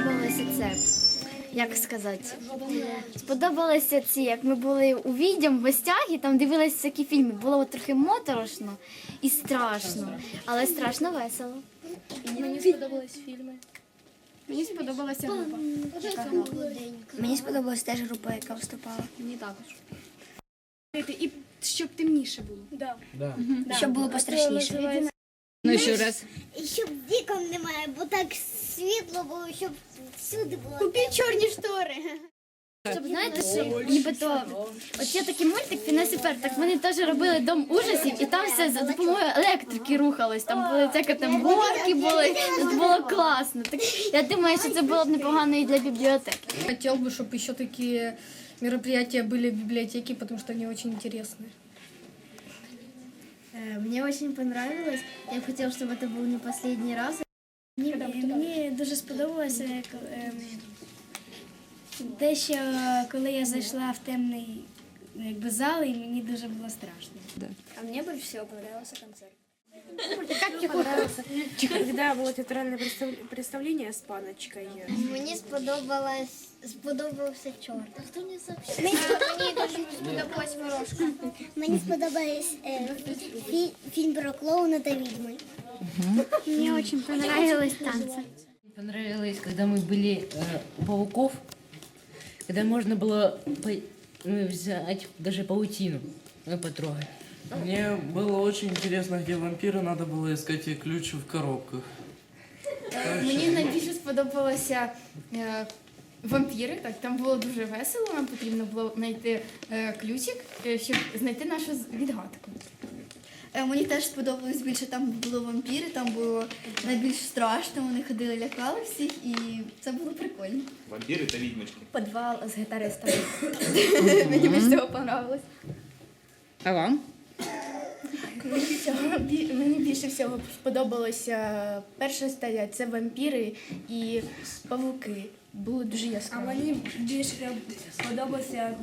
сподобалося це. Як сказати? Сподобалося ці, як ми були у відьом в гостях і там дивилися всякі фільми. Було трохи моторошно і страшно, але страшно весело. Мені сподобались фільми. Мені сподобалася група. Мені сподобалась теж група, яка виступала. Мені також. І щоб темніше було. Щоб було пострашніше. Ну ще раз. І щоб вікон немає, бо так світло було, щоб всюди було. Купіть чорні штори. Щоб знаєте, що нібито от є такий мультик Фінес і Ферб, так вони теж робили дом ужасів, і там все за допомогою електрики рухалось. Там були всякі там горки були, це було класно. Так я думаю, що це було б непогано і для бібліотеки. Хотел бы, чтобы еще такие мероприятия были в библиотеке, потому что они очень интересные. Мені дуже понравилось. Я б хотіла, щоб це був не останній раз. Мені, мені дуже сподобалося як, ем, те, що коли я зайшла в темний ну, якби, зал, і мені дуже було страшно. А мені більше всього подобався концерт. Когда было театральное представ- представление с паночкой. Мені сподобалось, сподобався чорт. Хто не Мені дуже сподобалась ворожка. Мені сподобався е, фі- фільм про клоуна та відьми. Мені дуже понравилось танці. Понравилось, когда мы были э, у пауков, когда можно было по- ну, взять даже паутину ну, потрогать. Мне было очень интересно, где вампиры, надо было искать их ключ в коробках. Мені найбільше сподобалося е, вампіри. Так, там було дуже весело. Нам потрібно було знайти е, ключик, е, щоб знайти нашу з- відгадку. Е, Мені теж сподобалось більше там були вампіри, там було найбільш страшно, вони ходили, лякали всіх, і це було прикольно. Вампіри та відьмочки. Підвал з гітаристами. Мені більше цього понравилось. А вам? Мені, всього, бі- мені більше всього сподобалося перша стадія це вампіри і павуки. Було дуже А яскраво. мені більше сподобався